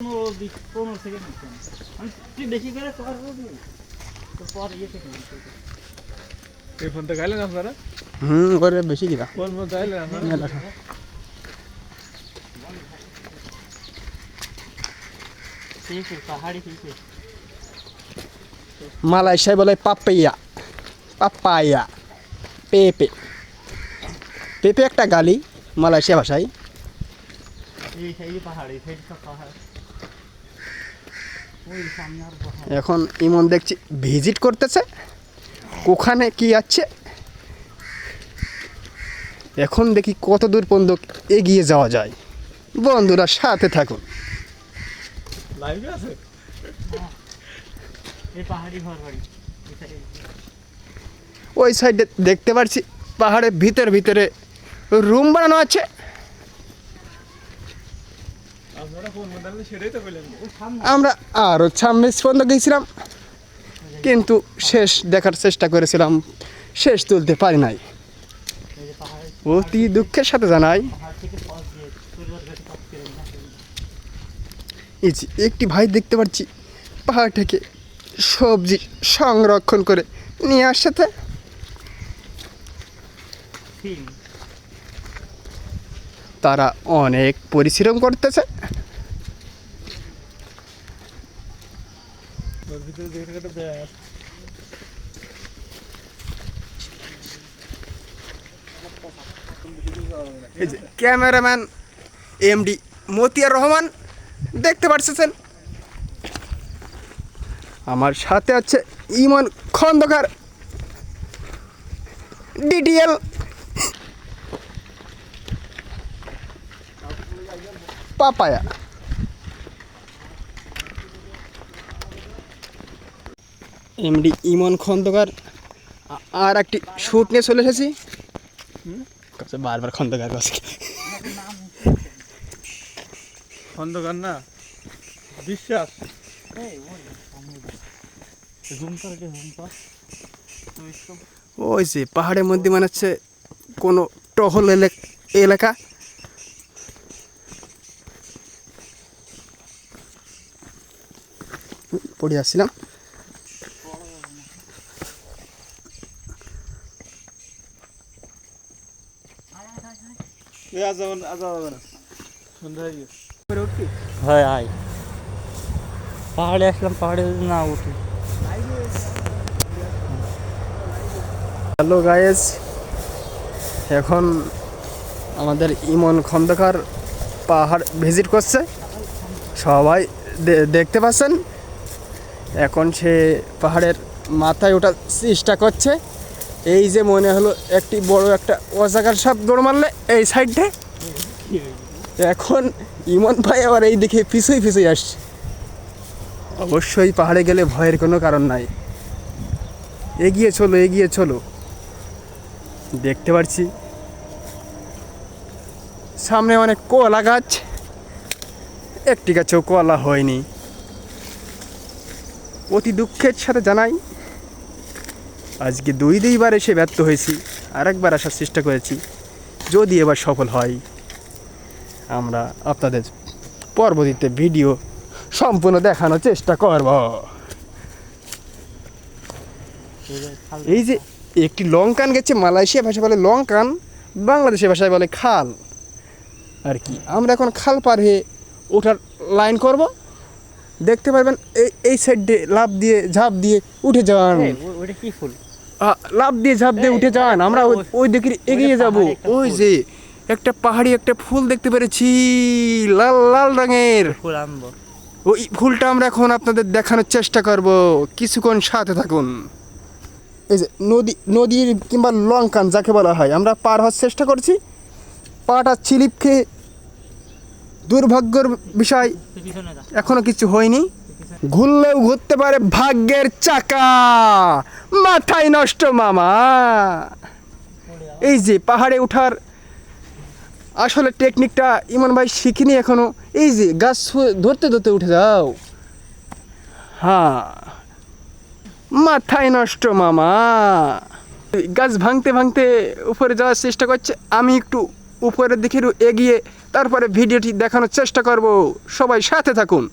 পনেরো মালয়েশিয়ায় বলে পাপাইয়া পাপায়া পেপে পেপে একটা গালি মালয়েশিয়া ভাষায় এই পাহাড় ওই সামনে আর পাহাড় এখন ইমন দেখছি ভিজিট করতেছে। ওখানে কি আছে? এখন দেখি কত দূর পর্যন্ত এগিয়ে যাওয়া যায়। বন্ধুরা সাথে থাকুন। ওই সাইডে দেখতে পাচ্ছি পাহাড়ের ভিতরে ভিতরে রুম বানানো আছে আপনারা কোন ফোন গাইলেন সেটাই তো বললেন ওই সামনে আমরা আরও সামনে পর্যন্ত গেছিলাম কিন্তু শেষ দেখার চেষ্টা করেছিলাম শেষ তুলতে পারি নাই। অতি দুঃখের সাথে জানাই। এই একটি ভাই দেখতে পাচ্ছি পাহাড় থেকে সবজি সংরক্ষণ করে নিয়ে আসছে। ঠিক তারা অনেক পরিশ্রম করতেছে ওর ভিতরে দেখে একটা ব্যাগ এই যে ক্যামেরাম্যান এমডি মতিয়ার রহমান দেখতে পাচ্ছেন আমার সাথে আছে Emon Khondokar, DTL. Papaya. MD Emon Khondokar. আর একটি শ্যুট নিয়ে চলে এসেছি। বারবার খন্দকার কাছে খন্দকার না? বিশ্বাস। ওই যে পাহাড়ের মধ্যে মানে হচ্ছে কোনো টহল এলে- এলাকা। পড়ে আসছিলাম। পাহাড়ে আসলাম, পাহাড়ে না উঠি। হ্যালো গায়েস এখন আমাদের ইমন খন্দকার পাহাড় ভিজিট করছে। সবাই দেখতে পাচ্ছেন? এখন সে পাহাড়ের মাথায় ওঠার চেষ্টা করছে। এই যে মনে হলো একটি বড় একটা অজাগার সাপ দৌড় মারলে এই সাইডে। এখন ইমন ভাই আবার এই দিকে পিছুই পিছুই আসছে। অবশ্যই পাহাড়ে গেলে ভয়ের কোনো কারণ নাই। এগিয়ে চলো এগিয়ে চলো। দেখতে পাচ্ছি সামনে অনেক কলা গাছ। একটি গাছেও কলা হয়নি। অতি দুঃখের সাথে জানাই আজকে দুই দুইবার এসে ব্যর্থ হয়েছি আরেকবার আসার চেষ্টা করেছি যদি এবার সফল হয়। আমরা আপনাদের পরবর্তীতে ভিডিও সম্পূর্ণ দেখানোর চেষ্টা করব। এই যে একটি লঙ্কান গেছে মালয়েশিয়া ভাষায় বলে লঙ্কান বাংলাদেশের ভাষায় বলে খাল। আর কি আমরা এখন খাল পার হয়ে ওঠার লাইন করব। দেখতে পারবেন এই এই সাইডে লাভ দিয়ে ঝাঁপ দিয়ে উঠে এই, ওটা কি ফুল? লাভ দিয়ে ঝাঁপ দিয়ে উঠে যান আমরা ওই- দিকে এগিয়ে যাব। ওই যে একটা পাহাড়ি একটা ফুল দেখতে পেরেছি লাল লাল রঙের। ফুল আনব। ওই ফুলটা আমরা এখন আপনাদের দেখানোর চেষ্টা করব। কিছুক্ষণ সাথে থাকুন। এই যে নদী নদীর কিংবা লঙ্কান যাকে বলা হয় আমরা পার হওয়ার চেষ্টা করছি। পাটা চিলিপ খেয়ে দুর্ভাগ্যর বিষয় তুই পিছনে যা। এখনও কিছু হয়নি। ঘুরলেও ঘুরতে পারে ভাগ্যের চাকা। মাথায় নষ্ট মামা। এই যে পাহাড়ে ওঠার আসলে টেকনিকটা ইমন ভাই শিখিনি এখনও। এই যে গাছ ধরতে ধরতে উঠে যাও। হ্যাঁ। মাথায় নষ্ট মামা। গাছ ভাঙতে ভাঙতে উপরে যাওয়ার চেষ্টা করছে। আমি একটু উপরের দিকে এগিয়ে তারপরে ভিডিওটি দেখানোর চেষ্টা করব। সবাই সাথে থাকুন।